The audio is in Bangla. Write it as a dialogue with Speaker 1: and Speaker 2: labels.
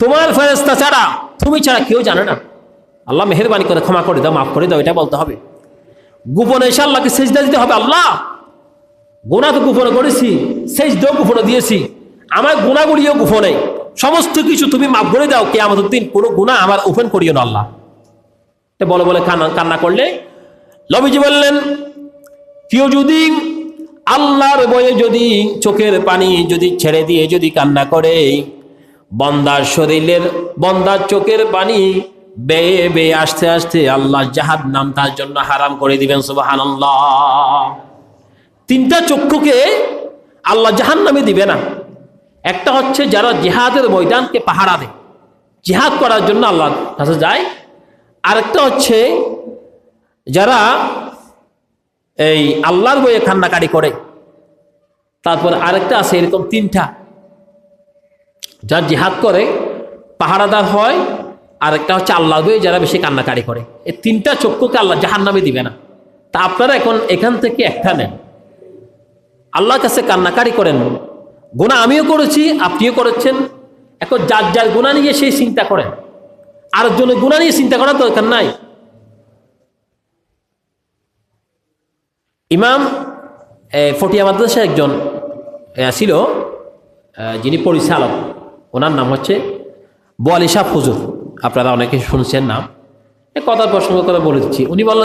Speaker 1: তোমার ফেরেস্তা ছাড়া তুমি ছাড়া কেউ জানে না। আল্লাহ মেহরবানি করে ক্ষমা করে দাও, মাফ করে দাও, এটা বলতে হবে। গোপনে এসে আল্লাহকে সেজদা দিতে হবে, আল্লাহ। গুণা তো গোপনে করেছি, সেজদাও গোপনে দিয়েছি। আমার গুণাগুলিও গোপনে সমস্ত কিছু তুমি মাফ করে দাও কে আমাদের দিন কোনো গুণা আমার ওপেন করিও না আল্লাহ। এটা বলে বলে কান্না কান্না করলে লবিজি বললেন, কেউ যদি আল্লাহর বয়ে যদি চোখের পানি যদি ছেড়ে দিয়ে যদি কান্না করে বন্দার শরীরের, বন্দার চোখের পানি বেয়ে বেয়ে আসতে আসতে আল্লাহ জাহাদ নাম তার জন্য হারাম করে দিবেন সুবাহান তিনটা চক্ষুকে আল্লাহ জাহান নামে দিবে না। একটা হচ্ছে যারা জেহাদের ময়দানকে পাহারা দেয়। জেহাদ করার জন্য আল্লাহ কাছে যায়। আরেকটা হচ্ছে যারা এই আল্লাহর বইয়ে কান্নাকারি করে। তারপর আরেকটা আছে, এরকম তিনটা। যারা জিহাদ করে, পাহারাদার হয়, আর একটা হচ্ছে আল্লাহ যারা বেশি কান্নাকারি করে। এই তিনটা চক্ষুকে আল্লাহ জাহান নামে দিবে না। তা আপনারা এখন এখান থেকে একটা নেন। আল্লাহর কাছে কান্নাকারি করেন। গুণা আমিও করেছি, আপনিও করেছেন। এখন যার যার গুণা নিয়ে সেই চিন্তা করেন আর জন্য গুণা নিয়ে চিন্তা করার দরকার নাই। ইমাম ফটিয়া মাদ্রাসা একজন ছিল যিনি পরিচালক। ওনার নাম হচ্ছে বোয়ালিশা ফজুর। আপনারা অনেকে শুনছেন নাম। এ কথার প্রসঙ্গ করে বলে দিচ্ছি। উনি বললেন